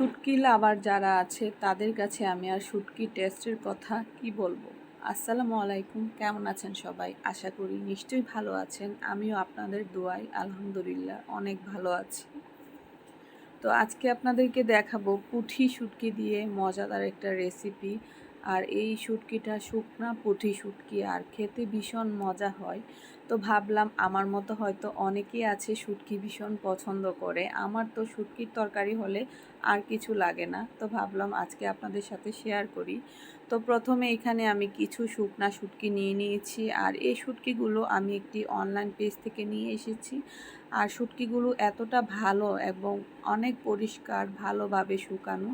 শুটকি লাভার যারা আছে, তাদের কাছে আমি আর শুটকি টেস্টের কথা কি বলব? আসসালামু আলাইকুম, কেমন আছেন সবাই? আশা করি নিশ্চয়ই ভালো আছেন। আমিও আপনাদের দোয়াই আলহামদুলিল্লাহ অনেক ভালো আছি। তো আজকে আপনাদেরকে দেখাবো পুঠি শুটকি দিয়ে মজাদার একটা রেসিপি আর এই শুটকিটা শুকনা পুঠি শুটকি আর খেতে ভীষণ মজা হয়। তো ভাবলাম আমার মতো হয়তো অনেকেই আছে শুটকি ভীষণ পছন্দ করে। আমার তো শুটকির তরকারি হলে আর কিছু লাগে না। তো ভাবলাম আজকে আপনাদের সাথে শেয়ার করি। তো প্রথমে এখানে আমি কিছু শুকনা শুটকি নিয়ে নিয়েছি আর এই শুটকিগুলো আমি একটি অনলাইন পেজ থেকে নিয়ে এসেছি। আর শুটকিগুলো এতটা ভালো এবং অনেক পরিষ্কার, ভালোভাবে শুকানো।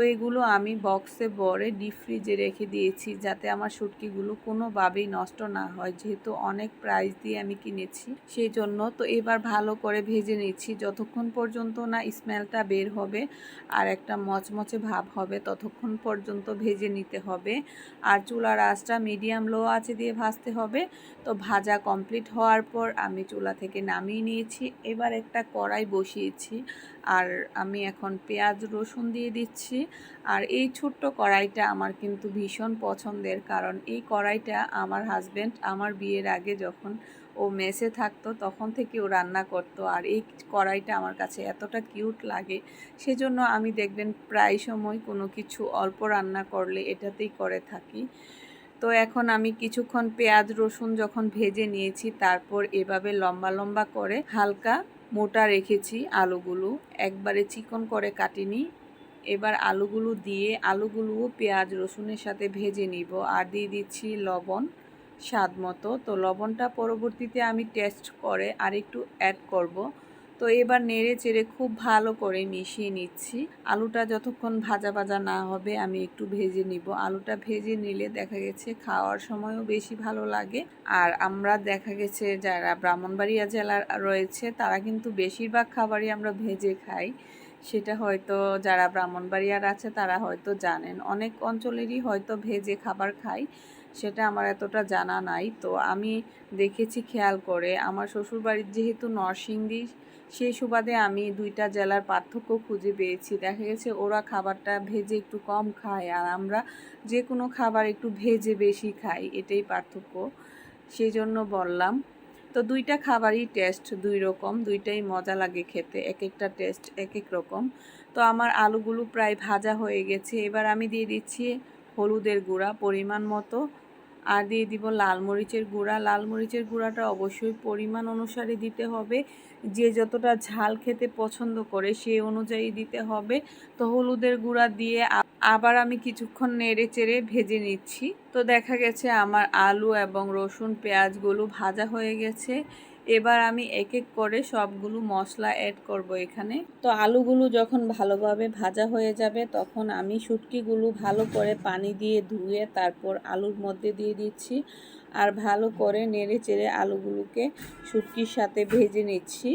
তো এগুলো আমি বক্সে ভরে ডিপ ফ্রিজে রেখে দিয়েছি যাতে আমার শুটকিগুলো কোনোভাবেই নষ্ট না হয়। যেহেতু অনেক প্রাইস দিয়ে আমি কিনেছি, সেই জন্য তো এবার ভালো করে ভেজে নিচ্ছি। যতক্ষণ পর্যন্ত না স্মেলটা বের হবে আর একটা মচমচে ভাব হবে, ততক্ষণ পর্যন্ত ভেজে নিতে হবে। আর চুলার আঁচটা মিডিয়াম লো আছে দিয়ে ভাজতে হবে। তো ভাজা কমপ্লিট হওয়ার পর আমি চুলা থেকে নামিয়ে নিয়েছি। এবার একটা কড়াই বসিয়েছি। আর আমি এখন পেঁয়াজ রসুন দিয়ে দিচ্ছি। আর এই ছোট্ট কড়াইটা আমার কিন্তু ভীষণ পছন্দের, কারণ এই কড়াইটা আমার হাজব্যান্ড আমার বিয়ের আগে যখন ও মেসে থাকতো তখন থেকে ও রান্না করতো। আর এই কড়াইটা আমার কাছে এতটা কিউট লাগে, সেজন্য আমি দেখবেন প্রায় সময় কোনো কিছু অল্প রান্না করলে এটাতেই করে থাকি। তো এখন আমি কিছুক্ষণ পেঁয়াজ, রসুন যখন ভেজে নিয়েছি, তারপর এভাবে লম্বা লম্বা করে হালকা মোটা রেখেছি আলুগুলো। একবারে চিকন করে কাটিনি এবার আলুগুলো দিয়ে আলুগুলোও পেঁয়াজ, রসুনের সাথে ভেজে নিব আর দিয়ে দিচ্ছি লবণ স্বাদ মতো। তো লবণটা পরবর্তীতে আমি টেস্ট করে আর একটু অ্যাড করব। তো এবার নেড়ে চেড়ে খুব ভালো করে মিশিয়ে নিচ্ছি। আলুটা যতক্ষণ ভাজা ভাজা না হবে আমি একটু ভেজে নিব। আলুটা ভেজে নিলে দেখা গেছে খাওয়ার সময়ও বেশি ভালো লাগে। আর আমরা দেখা গেছে যারা ব্রাহ্মণবাড়িয়া জেলার রয়েছে তারা কিন্তু বেশিরভাগ খাবারই আমরা ভেজে খাই। সেটা হয়তো যারা ব্রাহ্মণবাড়িয়ার আছে তারা হয়তো জানেন। অনেক অঞ্চলেরই হয়তো ভেজে খাবার খায় সেটা আমার এতটা জানা নাই। তো আমি দেখেছি খেয়াল করে, আমার শ্বশুরবাড়ির যেহেতু নরসিংদী সেই সুবাদে আমি দুইটা জেলার পার্থক্য খুঁজে পেয়েছি। দেখা গেছে ওরা খাবারটা ভেজে একটু কম খায় আর আমরা যে কোনো খাবার একটু ভেজে বেশি খাই, এটাই পার্থক্য। সেই জন্য বললাম তো দুইটা খাবারই টেস্ট দুই রকম, দুইটাই মজা লাগে খেতে, এক একটা টেস্ট এক এক রকম। তো আমার আলুগুলো প্রায় ভাজা হয়ে গেছে। এবার আমি দিয়ে দিচ্ছি হলুদের গুঁড়া, পরিমাণ মতো। আর দিয়ে দিব লাল মরিচের গুঁড়া। লাল মরিচের গুঁড়াটা অবশ্যই পরিমাণ অনুসারে দিতে হবে। যে যতটা ঝাল খেতে পছন্দ করে সেই অনুযায়ী দিতে হবে। তো হলুদের গুঁড়া দিয়ে আবার আমি কিছুক্ষণ নেড়ে চেড়ে ভেজে নিচ্ছি। তো দেখা গেছে আমার আলু এবং রসুন পেঁয়াজগুলো ভাজা হয়ে গেছে। এবার আমি এক এক করে সবগুলো মশলা অ্যাড করব এখানে। তো আলুগুলো যখন ভালোভাবে ভাজা হয়ে যাবে, তখন আমি শুটকিগুলো ভালো করে পানি দিয়ে ধুয়ে তারপর আলুর মধ্যে দিয়ে দিচ্ছি। আর ভালো করে নেড়ে চেড়ে আলুগুলোকে শুটকির সাথে ভেজে নিচ্ছি।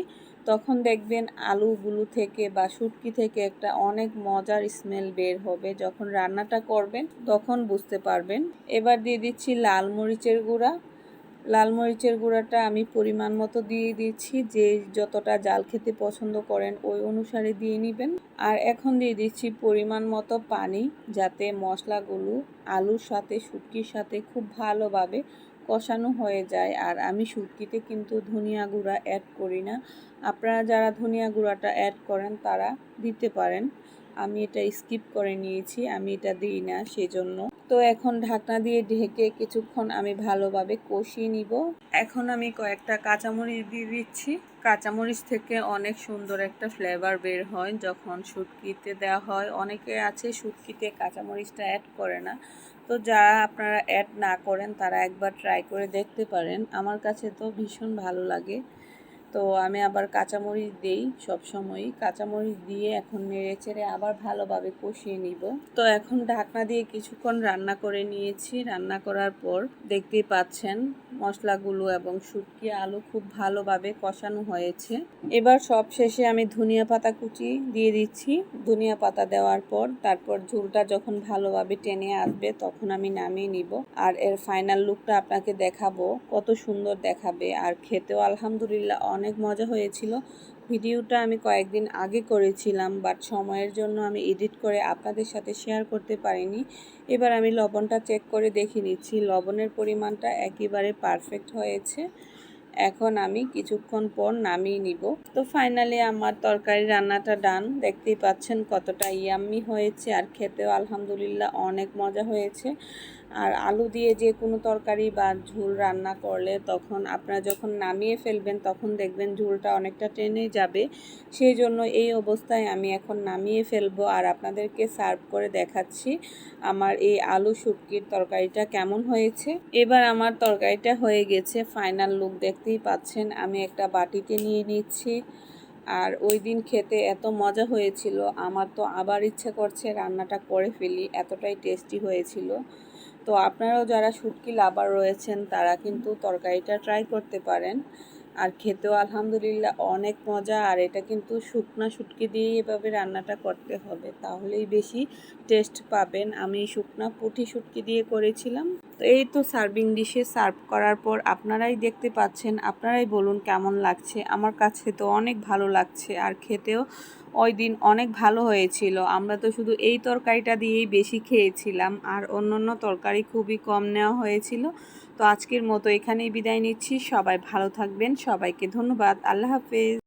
তখন দেখবেন আলুগুলো থেকে বা শুটকি থেকে একটা অনেক মজার স্মেল বের হবে। যখন রান্নাটা করবেন, তখন বুঝতে পারবেন। এবার দিয়ে দিচ্ছি লাল মরিচের গুঁড়া। লাল মরিচের গুঁড়াটা আমি পরিমাণ মতো দিয়ে দিচ্ছি। যে যতটা জাল খেতে পছন্দ করেন ওই অনুসারে দিয়ে নেবেন। আর এখন দিয়ে দিচ্ছি পরিমাণ মতো পানি, যাতে মশলাগুলো আলুর সাথে, শুটকির সাথে খুব ভালোভাবে কষানো হয়ে যায়। আর আমি শুটকিতে কিন্তু ধনিয়া গুঁড়া অ্যাড করি না। আপনারা যারা ধনিয়া গুঁড়াটা অ্যাড করেন, তারা দিতে পারেন। আমি এটা স্কিপ করে নিয়েছি, আমি এটা দিই না সেজন্য। তো এখন ঢাকনা দিয়ে ঢেকে কিছুক্ষণ আমি ভালোভাবে কষিয়ে নিব। এখন আমি কয়েকটা কাঁচামরিচ দিয়ে দিচ্ছি। কাঁচামরিচ থেকে অনেক সুন্দর একটা ফ্লেভার বের হয় যখন শুটকিতে দেওয়া হয়। অনেকে আছে শুটকিতে কাঁচামরিচটা অ্যাড করে না। তো যারা আপনারা অ্যাড না করেন তারা একবার ট্রাই করে দেখতে পারেন। আমার কাছে তো ভীষণ ভালো লাগে। তো আমি আবার কাঁচামরিচ দিই সবসময়ই কাঁচামরিচ দিয়ে এখন নেড়ে চেড়ে আবার ভালোভাবে কষিয়ে নিব। তো এখন ঢাকনা দিয়ে কিছুক্ষণ রান্না করে নিয়েছি। রান্না করার পর দেখতেই পাচ্ছেন মশলাগুলো এবং শুটকি আলু খুব ভালোভাবে কষানো হয়েছে। এবার সব শেষে আমি ধনিয়া পাতা কুচি দিয়ে দিচ্ছি। ধনিয়া পাতা দেওয়ার পর তারপর ঝুলটা যখন ভালোভাবে টেনে আসবে তখন আমি নামিয়ে নিব। আর এর ফাইনাল লুকটা আপনাকে দেখাবো। কত সুন্দর দেখাবে। আর খেতেও আলহামদুলিল্লাহ অনেক মজা হয়েছিল। ভিডিওটা আমি কয়েকদিন আগে করেছিলাম বাট সময়ের জন্য আমি এডিট করে আপনাদের সাথে শেয়ার করতে পারিনি। এবার আমি লবণটা চেক করে দেখে নিচ্ছি। লবণের পরিমাণটা একেবারে পারফেক্ট হয়েছে। এখন আমি কিছুক্ষণ পর নামিয়ে নিব। তো ফাইনালি আমার তরকারি রান্নাটা ডান দেখতেই পাচ্ছেন কতটা ইয়াম্মি হয়েছে। আর খেতেও আলহামদুলিল্লাহ অনেক মজা হয়েছে। আর আলু দিয়ে যে কোনো তরকারি বা ঝোল রান্না করলে তখন আপনারা যখন নামিয়ে ফেলবেন, তখন দেখবেন ঝোলটা অনেকটা টেনে যাবে। সেই জন্য এই অবস্থায় আমি এখন নামিয়ে ফেলব আর আপনাদেরকে সার্ভ করে দেখাচ্ছি আমার এই আলু শুটকির তরকারিটা কেমন হয়েছে। এবার আমার তরকারিটা হয়ে গেছে, ফাইনাল লুক দেখতেই পাচ্ছেন। আমি একটা বাটিতে নিয়ে নিচ্ছি আর ওই দিন খেতে এত মজা হয়েছিল। আমার তো আবার ইচ্ছে করছে রান্নাটা করে ফেলি, এতটাই টেস্টি হয়েছিল। তো আপনারাও যারা শুটকি লাভার রয়েছেন, তারা কিন্তু তরকারিটা ট্রাই করতে পারেন। আর খেতেও আলহামদুলিল্লাহ অনেক মজা, আর এটা কিন্তু শুকনা শুটকি দিয়েই এভাবে রান্নাটা করতে হবে। তাহলেই বেশি টেস্ট পাবেন। আমি শুকনা পুঁটি শুটকি দিয়ে করেছিলাম। তো এই তো সার্ভিং ডিশে সার্ভ করার পর আপনারাই দেখতে পাচ্ছেন, আপনারাই বলুন কেমন লাগছে। আমার কাছে তো অনেক ভালো লাগছে, আর খেতেও ওই দিন অনেক ভালো হয়েছিল। আমরা তো শুধু এই তরকারিটা দিয়েই বেশি খেয়েছিলাম। আর অন্য অন্য তরকারি খুবই কম নেওয়া হয়েছিল। তো আজকের মতো এখানেই বিদায় নিচ্ছি। সবাই ভালো থাকবেন। সবাইকে ধন্যবাদ। আল্লাহ হাফেজ।